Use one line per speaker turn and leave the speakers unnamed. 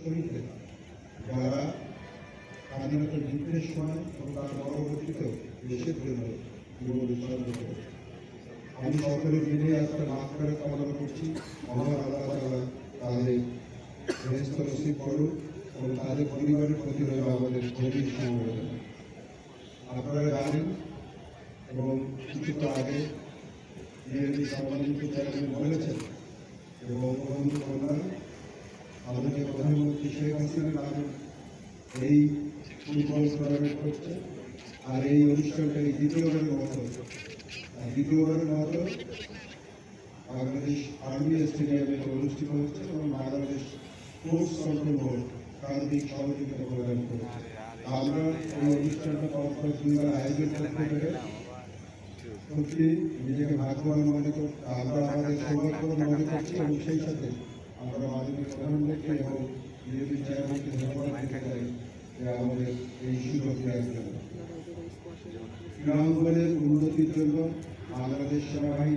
শহীদদের যারা স্বাধীনতা যুদ্ধের সময় এবং তার পরবর্তীতেও দেশের জন্য জীবন উৎসর্গ করেছে আমি সকলের মিলে আজকে করে কামনা করছি। মহান আল্লাহ তাআলা তাদের ফেরেস্ত নসিব করুন এবং তাদের পরিবারের প্রতি রইল আমাদের গভীর সমবেদনা। আপনারা জানেন এবং কিছুটা আগে সম্মানিত চেয়ারম্যান বলেছেন আমাদের প্রধানমন্ত্রী শেখ হাসিনা এই টুর্নামেন্ট করছে। আর এই অনুষ্ঠানটা এই দ্বিতীয়বারের মতো দ্বিতীয়বারের মতো বাংলাদেশ আর্মি স্টেডিয়ামে অনুষ্ঠিত হচ্ছে এবং বাংলাদেশ স্পোর্টস কন্ট্রোল বোর্ড প্রান্তিক সহযোগিতা প্রদান করছে। আমরা এই অনুষ্ঠানটা পরস্পর দুইবার আয়োজন করতে পেরে সত্যি নিজেকে ভাগ্যবান মনে কর আমরা আমাদের সৌভাগ্য মনে করছি এবং সেই সাথে আমরা মাননীয় প্রধানমন্ত্রী এবং বিজেপি চেয়ারম্যানকে ধন্যবাদ দিতে চাই যে আমাদের এই সুযোগ দেওয়ার জন্য ক্রীড়াঙ্গনের উন্নতির জন্য বাংলাদেশ সেনাবাহিনী